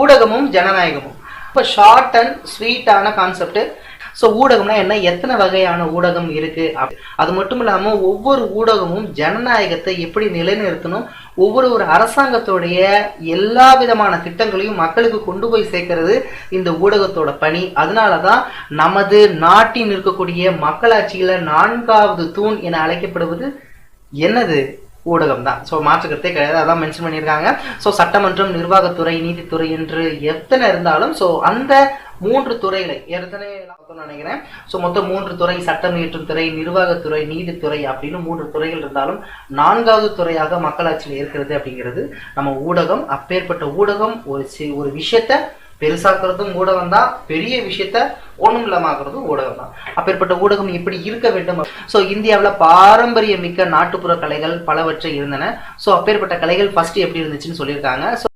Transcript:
ஊடகமும் ஜனநாயகமும். இப்போ ஷார்ட் அண்ட் ஸ்வீட்டான கான்செப்ட் ஸோ ஊடகம்னா என்ன? எத்தனை வகையான ஊடகம் இருக்கு? அது மட்டும் இல்லாமல் ஒவ்வொரு ஊடகமும் ஜனநாயகத்தை எப்படி நிலைநிறுத்தணும்? ஒவ்வொரு ஒரு அரசாங்கத்தோடைய எல்லா விதமான திட்டங்களையும் மக்களுக்கு கொண்டு போய் சேர்க்கிறது இந்த ஊடகத்தோட பணி. அதனால தான் நமது நாட்டின் இருக்கக்கூடிய மக்களாட்சியில் நான்காவது தூண் என அழைக்கப்படுவது என்னது? ஊடகம் தான் ஸோ மாற்றுக்கிறதே கிடையாது. அதான் மென்ஷன் பண்ணியிருக்காங்க. ஸோ சட்டமன்றம் நிர்வாகத்துறை நீதித்துறை என்று எத்தனை இருந்தாலும் ஸோ அந்த மூன்று துறைகளை ஏற்கனவே நினைக்கிறேன். ஸோ மொத்தம் மூன்று துறை சட்டம் இயற்றும் துறை நிர்வாகத்துறை நீதித்துறை அப்படின்னு மூன்று துறைகள் இருந்தாலும் நான்காவது துறையாக மக்களாட்சியில் இருக்கிறது அப்படிங்கிறது நம்ம ஊடகம். அப்பேற்பட்ட ஊடகம் ஒரு சி- ஒரு விஷயத்த பெருசாக்குறதும் ஊடகம் தான். பெரிய விஷயத்த ஒன்றும் இல்லாமக்கிறதும் ஊடகம் தான். அப்பேற்பட்ட ஊடகம் எப்படி இருக்க வேண்டும். ஸோ இந்தியாவில் பாரம்பரிய மிக்க நாட்டுப்புற கலைகள் பலவற்றை இருந்தன. ஸோ அப்பேற்பட்ட கலைகள் ஃபர்ஸ்ட் எப்படி இருந்துச்சுன்னு சொல்லியிருக்காங்க. ஸோ